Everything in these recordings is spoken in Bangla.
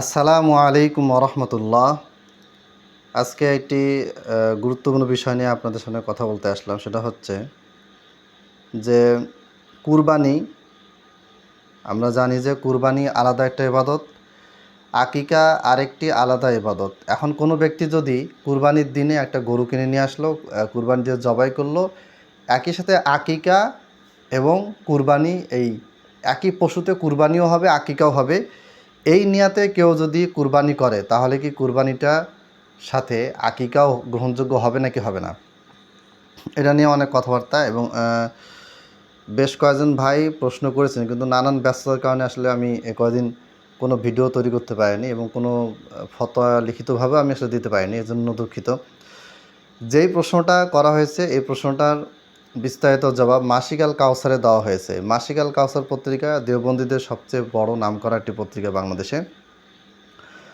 আসসালামু আলাইকুম রহমতুল্লাহ আজকে একটি গুরুত্বপূর্ণ বিষয় নিয়ে আপনাদের সামনে কথা বলতে আসলাম, সেটা হচ্ছে যে কুরবানি, আমরা জানি যে কুরবানি আলাদা একটা ইবাদত, আকিকা আরেকটি আলাদা ইবাদত। এখন কোনো ব্যক্তি যদি কুরবানির দিনে একটা গরু কিনে নিয়ে আসলো কুরবানি দিয়ে জবাই করল, একই সাথে আকিকা এবং কুরবানি, এই একই পশুতে কুরবানিও হবে, আকিকাও হবে এই নিয়াতে কেউ যদি কুরবানি করে, তাহলে কি কুরবানিটা সাথে আকিকাও গ্রহণযোগ্য হবে নাকি হবে না? এটা নিয়ে অনেক কথাবার্তা এবং বেশ কয়েকজন ভাই প্রশ্ন করেছেন, কিন্তু নানান ব্যস্ততার কারণে আসলে আমি এ কয়দিন কোনো ভিডিও তৈরি করতে পারিনি এবং কোনো ফতোয়া লিখিতভাবে আমি আসলে দিতে পারিনি এর জন্য দুঃখিত। যেই প্রশ্নটা করা হয়েছে, এই প্রশ্নটার বিস্তারিত জবাব মাসিকাল কাউসারে দেওয়া হয়েছে। মাসিকাল কাউসার পত্রিকা দেওবন্দীদের সবচেয়ে বড় নাম করা একটি পত্রিকা বাংলাদেশে।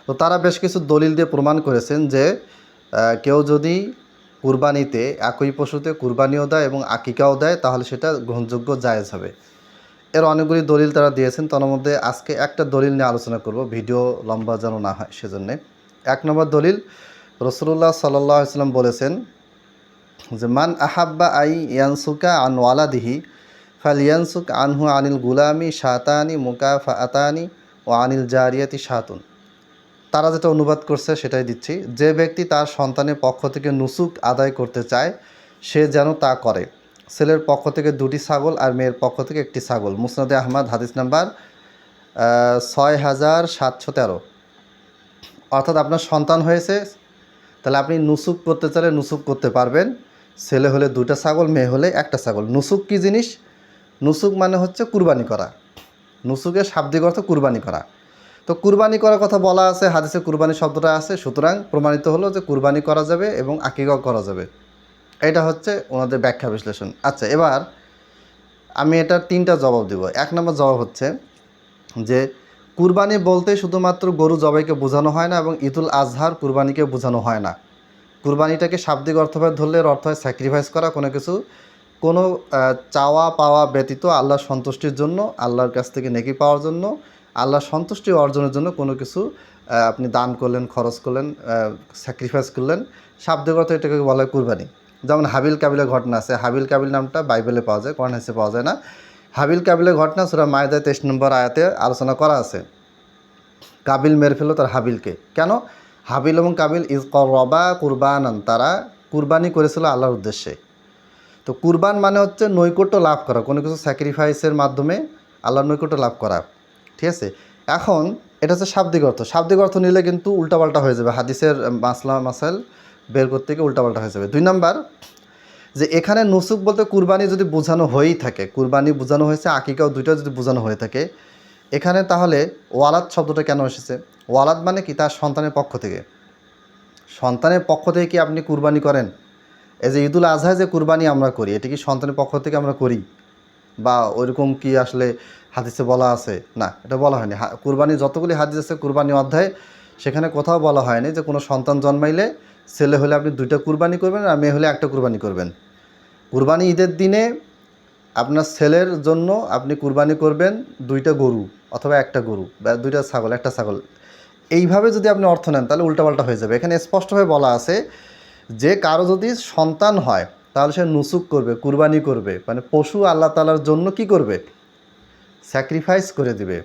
তো তারা বেশ কিছু দলিল দিয়ে প্রমাণ করেছেন যে কেউ যদি কুরবানিতে একই পশুতে কুরবানিও দেয় এবং আকিকাও দেয়, তাহলে সেটা গ্রহণযোগ্য জায়েজ হবে। এর অনেকগুলি দলিল তারা দিয়েছেন। তার মধ্যে আজকে একটা দলিল নিয়ে আলোচনা করব। ভিডিও লম্বা যেন না হয় সেজন্যে। এক নম্বর দলিল রসুল্লাহ সাল্লাহ ইসলাম বলেছেন যে, মান আহাব্বা আই ইয়ানসুকা আন ওয়ালাদিহি ফাল ইয়ানসুক আনহু আনিল গুলামি শাতানি মুকাফা আতানি ও আনিল জারিয়াতি শাতুন। তারা যেটা অনুবাদ করছে, সেটাই দিচ্ছি। যে ব্যক্তি তার সন্তানের পক্ষ থেকে নুসুক আদায় করতে চায়, সে যেন তা করে। ছেলের পক্ষ থেকে দুটি ছাগল আর মেয়ের পক্ষ থেকে একটি ছাগল। মুসনাদে আহমদ, হাদিস নাম্বার ছয় হাজার সাতশো তেরো। অর্থাৎ আপনার সন্তান হয়েছে, তাহলে আপনি নুসুক করতে চাইলে নুসুক করতে পারবেন। ছেলে হলে দুটা ছাগল, মেয়ে হলে একটা ছাগল। নুসুক কী জিনিস? নুসুক মানে হচ্ছে কুরবানি করা। নুসুকের শাব্দিক অর্থ কুরবানি করা। তো কুরবানি করার কথা বলা আছে, হাদিসে কুরবানি শব্দটা আছে, সুতরাং প্রমাণিত হলো যে কুরবানি করা যাবে এবং আকিকাও করা যাবে। এটা হচ্ছে ওনাদের ব্যাখ্যা বিশ্লেষণ। আচ্ছা এবার আমি এটার তিনটা জবাব দেব। এক নম্বর জবাব হচ্ছে যে কুরবানি বলতে শুধুমাত্র গরু জবাইকে বোঝানো হয় না এবং ঈদুল আজহার কুরবানিকে বোঝানো হয় না। কুরবানিটাকে শাব্দিক অর্থভাবে ধরলে অর্থ হয় স্যাক্রিফাইস করা, কোনো কিছু। কোনো চাওয়া পাওয়া ব্যতীত আল্লাহর সন্তুষ্টির জন্য, আল্লাহর কাছ থেকে নেকি পাওয়ার জন্য, আল্লাহর সন্তুষ্টি অর্জনের জন্য কোনো কিছু আপনি দান করলেন, খরচ করলেন স্যাক্রিফাইস করলেন। শাব্দিক অর্থ এটাকে বলা হয় কুরবানি। যেমন হাবিল কাবিলের ঘটনা আছে। হাবিল কাবিল নামটা বাইবেলে পাওয়া যায়, কোরআন হাসে পাওয়া যায় না। হাবিল কাবিলের ঘটনা সুরা মায়দায় তেইশ নম্বর আয়াতে আলোচনা করা আছে। কাবিল মেরে ফেলল তার হাবিলকে। কেন? হাবিল এবং কাবিল ইজ রবা কুরবানান, তারা কুরবানি করেছিল আল্লাহর উদ্দেশ্যে। তো কুরবান মানে হচ্ছে নৈকট্য লাভ করা, কোনো কিছু স্যাক্রিফাইসের মাধ্যমে আল্লাহর নৈকট্য লাভ করা, ঠিক আছে? এখন এটা হচ্ছে শাব্দিক অর্থ। শাব্দিক অর্থ নিলে কিন্তু উল্টাপাল্টা হয়ে যাবে, হাদিসের মাসলা, মাসাইল বের করতে গিয়ে উল্টাপাল্টা হয়ে যাবে। দুই নাম্বার, যে এখানে নুসুক বলতে কুরবানি যদি বোঝানো হয়েই থাকে, কুরবানি বোঝানো হয়েছে আকিকাও দুইটা যদি বোঝানো হয়ে থাকে এখানে তাহলে ওয়ালাদ শব্দটা কেন এসেছে? ওয়ালাদ মানে কি? তার সন্তানের পক্ষ থেকে। সন্তানের পক্ষ থেকে কি আপনি কুরবানি করেন? এই যে ঈদুল আজহায় যে কুরবানি আমরা করি, এটি কি সন্তানের পক্ষ থেকে আমরা করি? বা ওইরকম কি আসলে হাদিসে বলা আছে? না, এটা বলা হয়নি। কুরবানি যতগুলি হাদিস আছে, কুরবানি অধ্যায়, সেখানে কোথাও বলা হয়নি যে কোনো সন্তান জন্মাইলে ছেলে হলে আপনি দুইটা কুরবানি করবেন আর মেয়ে হলে একটা কুরবানি করবেন। কুরবানি ঈদের দিনে আপনার ছেলের জন্য আপনি কুরবানি করবেন দুইটা গরু অথবা একটা গরু, বা দুইটা ছাগল, একটা ছাগল। এইভাবে যদি আপনি অর্থ নেন, তাহলে উল্টাপাল্টা হয়ে যাবে। এখানে স্পষ্টভাবে বলা আছে যে, কারও যদি সন্তান হয়, তাহলে সে নুসুক করবে, কুরবানি করবে। মানে পশু আল্লাহ তালার জন্য কি করবে? স্যাক্রিফাইস করে দিবে,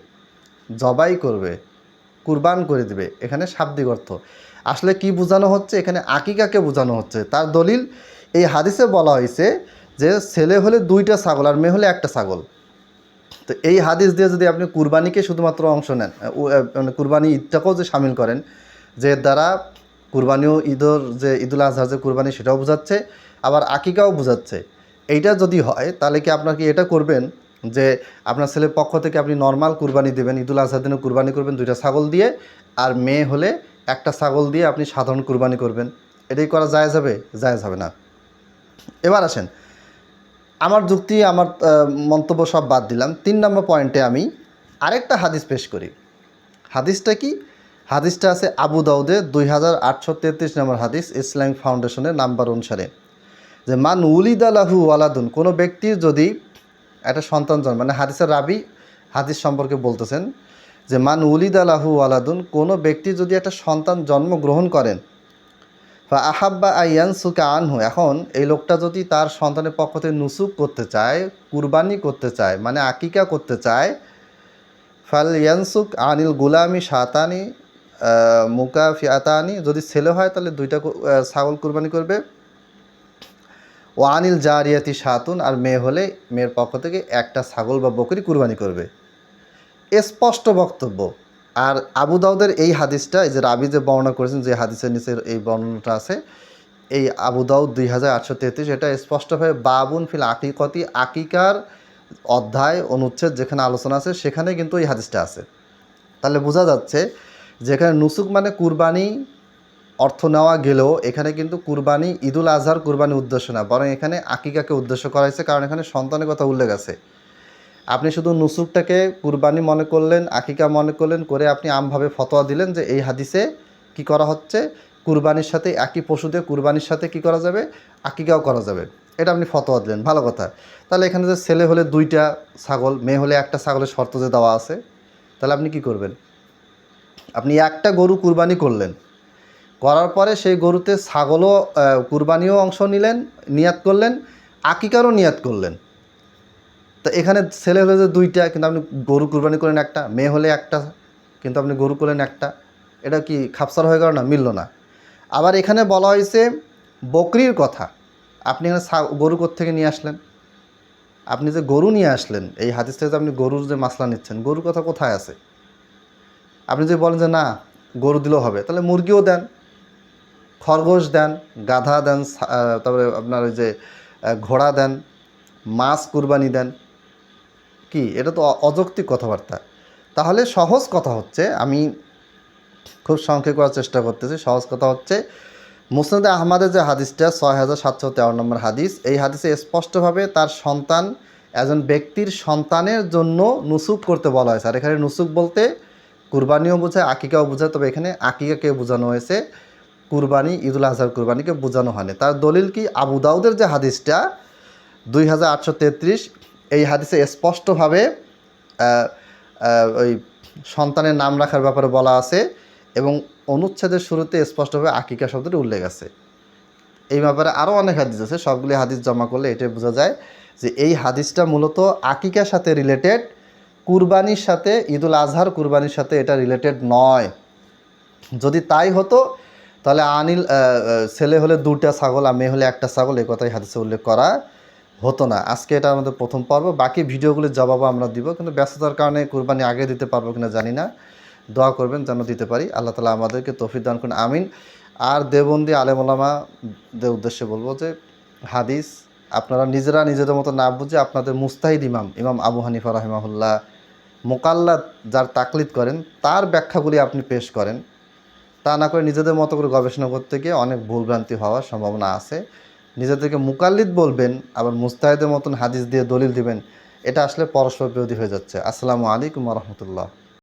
জবাই করবে, কুরবান করে দিবে। এখানে শাব্দিক অর্থ। আসলে কি বোঝানো হচ্ছে? এখানে আকিকাকে বোঝানো হচ্ছে। তার দলিল, এই হাদিসে বলা হয়েছে যে ছেলে হলে দুইটা ছাগল আর মেয়ে হলে একটা ছাগল। তো এই হাদিস দিয়ে যদি আপনি কুরবানিকে শুধুমাত্র অংশ নেন মানে কুরবানি ঈদটাকেও যে সামিল করেন, যে দ্বারা কুরবানিও ঈদর যে ঈদুল আজহা যে কুরবানি সেটাও বোঝাচ্ছে, আবার আকিকাও বোঝাচ্ছে। এইটা যদি হয়, তাহলে কি আপনার কি এটা করবেন? যে আপনার ছেলের পক্ষ থেকে আপনি নর্মাল কুরবানি দেবেন, ঈদুল আজহার দিনে কুরবানি করবেন দুইটা ছাগল দিয়ে, আর মেয়ে হলে একটা ছাগল দিয়ে আপনি সাধারণ কুরবানি করবেন। এটাই করা যায় যাবে যায় যাবে না। এবার আসেন আমার যুক্তি, আমার মন্তব্য সব বাদ দিলাম। তিন নম্বর পয়েন্টে আমি আরেকটা হাদিস পেশ করি। হাদিসটা কি? হাদিসটা আছে আবু দাউদে দুই হাজার আটশো তেত্রিশ নম্বর হাদিস ইসলামিক ফাউন্ডেশনের নাম্বার অনুসারে। যে, মান উলিদালাহু ওয়ালাদুন কোনো ব্যক্তির যদি, একটা সন্তান জন্ম মানে হাদিসের রাবি হাদিস সম্পর্কে বলতেছেন, যে, মান উলিদ আলাহু আলাদুন কোনো ব্যক্তি যদি একটা সন্তান জন্মগ্রহণ করেন বা আহাব্বা আইয়ান সুকা আনহু। এখন এই লোকটা যদি তার সন্তানের পক্ষ থেকে নুসুক করতে চায়, কুরবানি করতে চায় মানে আকিকা করতে চায়, ফাল ইয়ানসুক আনিল গুলামি সাতানি মুকা ফিয়াতানি যদি ছেলে হয় তাহলে দুইটা ছাগল কুরবানি করবে। ও আনিল জারিয়াতি সাতুন আর মেয়ে হলে মেয়ের পক্ষ থেকে একটা ছাগল বা বকরি কুরবানি করবে। স্পষ্ট বক্তব্য। আর আবু দাউদের এই হাদিসটা, এই যে রাবি যে বর্ণনা করেছেন, যে হাদিসের নিচে এই বর্ণনাটা আছে, এই আবু দাউদ দুই হাজার আটশো তেত্রিশ, এটা স্পষ্টভাবে বাবুন ফিল আকিকতি, আকিকার অধ্যায়, অনুচ্ছেদ যেখানে আলোচনা আছে, সেখানে কিন্তু এই হাদিসটা আছে। তাহলে বোঝা যাচ্ছে, যেখানে নুসুক মানে কুরবানি অর্থ নেওয়া গেলেও, এখানে কিন্তু কুরবানি ঈদুল আজহার কুরবানি উদ্দেশ্য না, বরং এখানে আকিকাকে উদ্দেশ্য করা হয়েছে, কারণ এখানে সন্তানের কথা উল্লেখ আছে। আপনি শুধু নুসুকটাকে কুরবানি মনে করলেন, আকিকা মনে করলেন, করে আপনি আমভাবে ফতোয়া দিলেন যে এই হাদিসে কি করা হচ্ছে? কুরবানির সাথে একই পশু দিয়ে কুরবানির সাথে কি করা যাবে? আকিকাও করা যাবে। এটা আপনি ফতোয়া দিলেন, ভালো কথা। তাহলে এখানে যে ছেলে হলে দুইটা ছাগল, মেয়ে হলে একটা ছাগলের শর্ত যে দেওয়া আছে, তাহলে আপনি কি করবেন? আপনি একটা গরু কুরবানি করলেন। করার পরে সেই গরুতে ছাগলও কুরবানিও অংশ নিলেন, নিয়াত করলেন, আকিকারও নিয়াত করলেন। তো এখানে ছেলে হলে যে দুইটা, কিন্তু আপনি গরু কুরবানি করেন একটা, মেয়ে হলে একটা, কিন্তু আপনি গরু করলেন একটা, এটা কি খাপসার হয়ে গেল না? মিলল না। আবার এখানে বলা হয়েছে, বকরির কথা, আপনি এখানে গরু থেকে নিয়ে আসলেন? আপনি যে গরু নিয়ে আসলেন, এই হাদিস থেকে আপনি গরুর যে মাসলা নিচ্ছেন, গরুর কথা কোথায় আছে? আপনি যদি বলেন যে না, গরু দিলেও হবে, তাহলে মুরগিও দেন, খরগোশ দেন, গাধা দেন তারপরে আপনার ওই যে ঘোড়া দেন, মাছ কুরবানি দেন কি? এটা তো অযৌক্তিক কথাবার্তা। তাহলে সহজ কথা হচ্ছে, আমি খুব সংক্ষেপ করার চেষ্টা করতেছি। সহজ কথা হচ্ছে, মুসনাদে আহমদের যে হাদিসটা, ছয় হাজার সাতশো তেরো নম্বর হাদিস, এই হাদিসে স্পষ্টভাবে তার সন্তান, একজন ব্যক্তির সন্তানের জন্য নুসুক করতে বলা হয়েছে। আর এখানে নুসুক বলতে কুরবানিও বোঝায়, আকিকাও বোঝায়, তবে এখানে আকিকাকে বোঝানো হয়েছে। কুরবানি, ঈদুল আজহার কুরবানিকে বোঝানো হয়নি। তার দলিল কি? আবু দাউদের যে হাদিসটা, দুই হাজার আটশো তেত্রিশ এই হাদিসে স্পষ্টভাবে ওই সন্তানের নাম রাখার ব্যাপারে বলা আছে এবং অনুচ্ছেদের শুরুতে স্পষ্টভাবে আকিকা শব্দটি উল্লেখ আছে। এই ব্যাপারে আরও অনেক হাদিস আছে, সবগুলি হাদিস জমা করলে এটাই বোঝা যায় যে এই হাদিসটা মূলত আকিকার সাথে রিলেটেড কুরবানির সাথে, ঈদুল আজহার কুরবানির সাথে এটা রিলেটেড নয়। যদি তাই হতো, তাহলে আনিল ছেলে হলে দুটা ছাগল আর মেয়ে হলে একটা ছাগল এই কথাই হাদিসে উল্লেখ করা হতো না। আজকে এটা আমাদের প্রথম পর্ব। বাকি ভিডিওগুলির জবাবও আমরা দিব, কিন্তু ব্যস্ততার কারণে কুরবানি আগে দিতে পারব কিনা জানি না। দোয়া করবেন যেন দিতে পারি। আল্লাহ তালা আমাদেরকে তৌফিক দান করুন, আমিন। আর দেবন্দি আলেমুলামাদের উদ্দেশ্যে বলব যে, হাদিস আপনারা নিজেরা নিজেদের মতো না বুঝে আপনাদের মুস্তাহিদ ইমাম ইমাম আবু হানিফা রহমাহুল্লাহ মোকাল্লা যার তাকলিদ করেন, তার ব্যাখ্যাগুলি আপনি পেশ করেন। তা না করে নিজেদের মতো করে গবেষণা করতে গিয়ে অনেক ভুলভ্রান্তি হওয়ার সম্ভাবনা আছে। নিজেদেরকে মুকাল্লিদ বলবেন, আবার মুস্তাহিদের মতন হাদিস দিয়ে দলিল দিবেন, এটা আসলে পরস্পর বিরোধী হয়ে যাচ্ছে। আসসালামু আলাইকুম রহমতুল্লাহ।